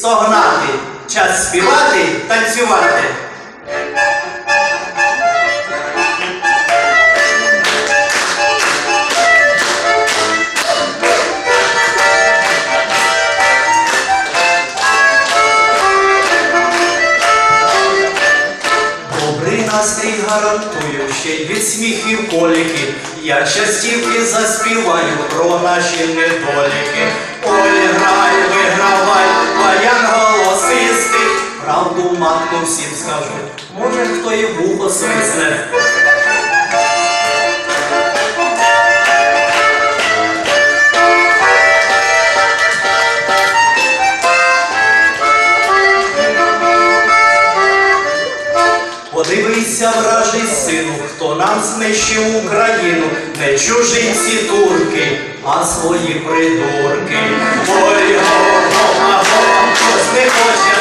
стогнати, час співати, танцювати. Добрий настрій гарантую, ще й від сміхів коліки. Я частівки заспіваю про наші недоліки. Ой, грай, вигравай. Матку всім скажу, може хто і вухо свисне. Подивися, вражий сину, хто нам знищив Україну, не чужинці турки, а свої придурки. Ой, го-го-го, хтось не хоче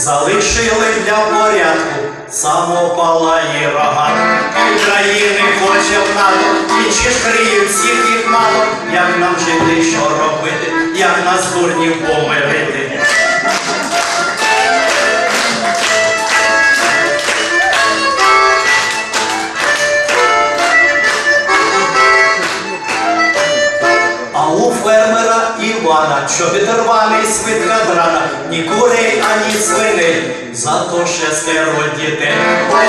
залишили для порядку, самопалає рога. України хоче в НАТО, інші ж криють всіх їх мало. Як нам жити, що робити, як нас дурнів помирити? Фермера Івана чобіт рваний свитка драна, ні курей, ані свиней, зато шестеро дітей. Ой,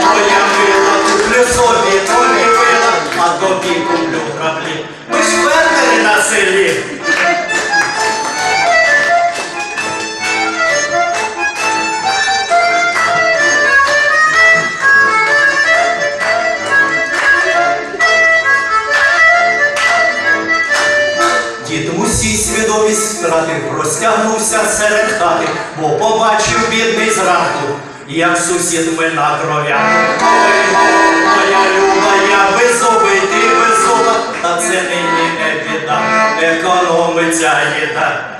моя мила, куплю собі тобі вила, а тобі куплю граблі. Ми ж фермери на селі. Свідомість страти розтягнувся серед хати, бо побачив бідний зранку, як сусід вина кров'я. Моя люба, я без зуби, та це нині не біда, економиться їда.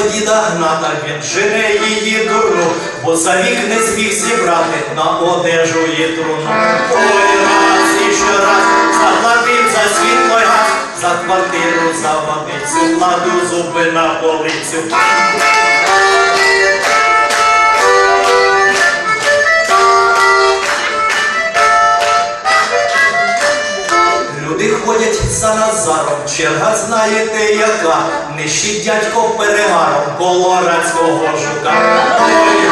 Прийшла догната він жене її дурну, бо за вік не зміг зібрати на одежу і труну. Ой, раз і ще раз заплатив за світло газ, за квартиру, за водицю, кладу зуби на полицю. Черга знаєте яка, нищить дядько перегаром колорадського жука. Ой,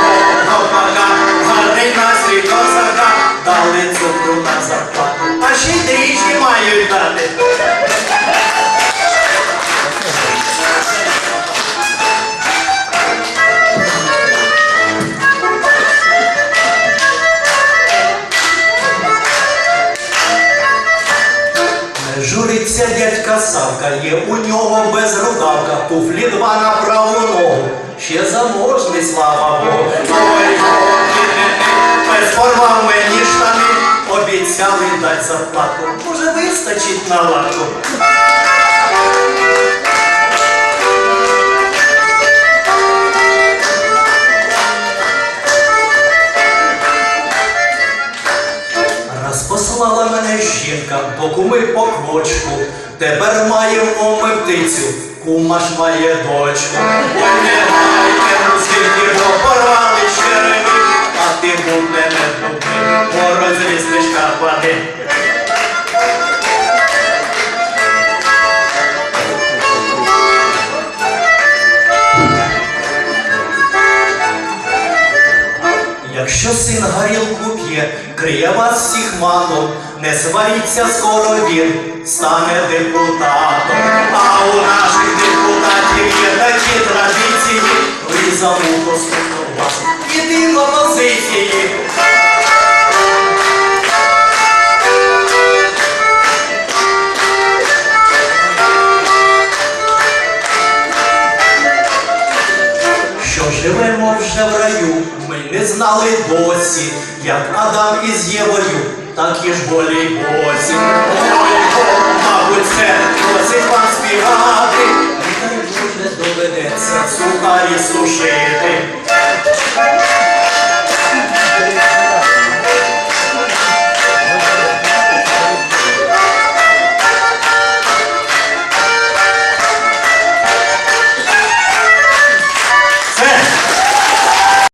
гарний настрій козака, дали Журиться дядька Савка, є у нього безрукавка, туфлі два на праву ногу, ще заможний, слава Богу. Ой, форма порвав мені штани, обіцяли дать зарплату, може вистачить на лату. До куми по квочку, тепер маємо ми птицю, кума ж має дочку. Ой, не гайте, скільки бо порвали череві, а ти буде не туди, бо розрізнеш карпати. Якщо син горілку п'є, криє вас всіх матом, не сваріться скоро він стане депутатом. А у наших депутатів є такі традиції, ви за вас іди до позиції. Живемо вже в раю, ми не знали досі, як Адам із Євою такі ж болі бо, мабуть, це просить вам співати, не доведеться сухарі сушити.